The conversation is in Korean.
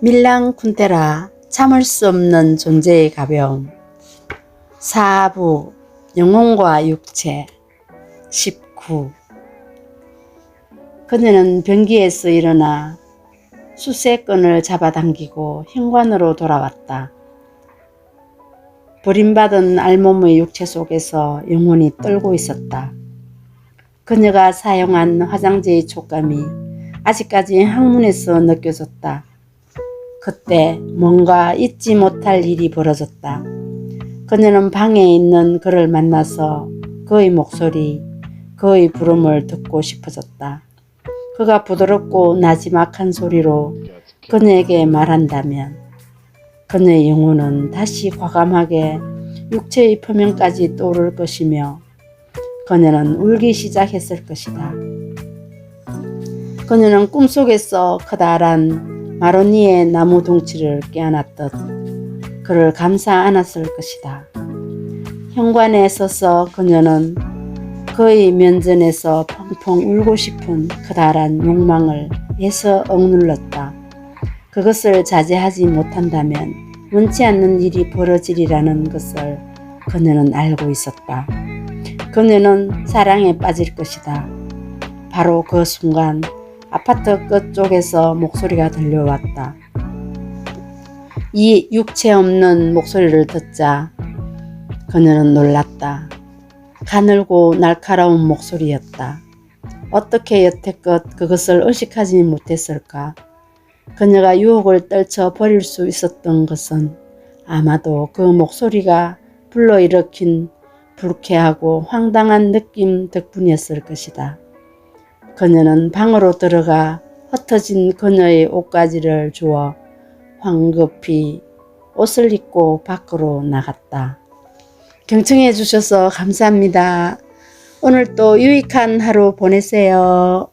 밀랑 쿤테라 참을 수 없는 존재의 가벼움 사부 영혼과 육체 19 그녀는 변기에서 일어나 수세끈을 잡아당기고 현관으로 돌아왔다. 버림받은 알몸의 육체 속에서 영혼이 떨고 있었다. 그녀가 사용한 화장지의 촉감이 아직까지 항문에서 느껴졌다. 그때 뭔가 잊지 못할 일이 벌어졌다. 그녀는 방에 있는 그를 만나서 그의 목소리, 그의 부름을 듣고 싶어졌다. 그가 부드럽고 나지막한 소리로 그녀에게 말한다면 그녀의 영혼은 다시 과감하게 육체의 표면까지 떠오를 것이며 그녀는 울기 시작했을 것이다. 그녀는 꿈속에서 커다란 마로니의 나무 둥치를 깨어났듯 그를 감싸 안았을 것이다. 현관에 서서 그녀는 그의 면전에서 펑펑 울고 싶은 커다란 욕망을 애써 억눌렀다. 그것을 자제하지 못한다면 원치 않는 일이 벌어지리라는 것을 그녀는 알고 있었다. 그녀는 사랑에 빠질 것이다. 바로 그 순간 아파트 끝쪽에서 목소리가 들려왔다. 이 육체 없는 목소리를 듣자 그녀는 놀랐다. 가늘고 날카로운 목소리였다. 어떻게 여태껏 그것을 의식하지 못했을까? 그녀가 유혹을 떨쳐 버릴 수 있었던 것은 아마도 그 목소리가 불러일으킨 불쾌하고 황당한 느낌 덕분이었을 것이다. 그녀는 방으로 들어가 흩어진 그녀의 옷가지를 주워 황급히 옷을 입고 밖으로 나갔다. 경청해 주셔서 감사합니다. 오늘 또 유익한 하루 보내세요.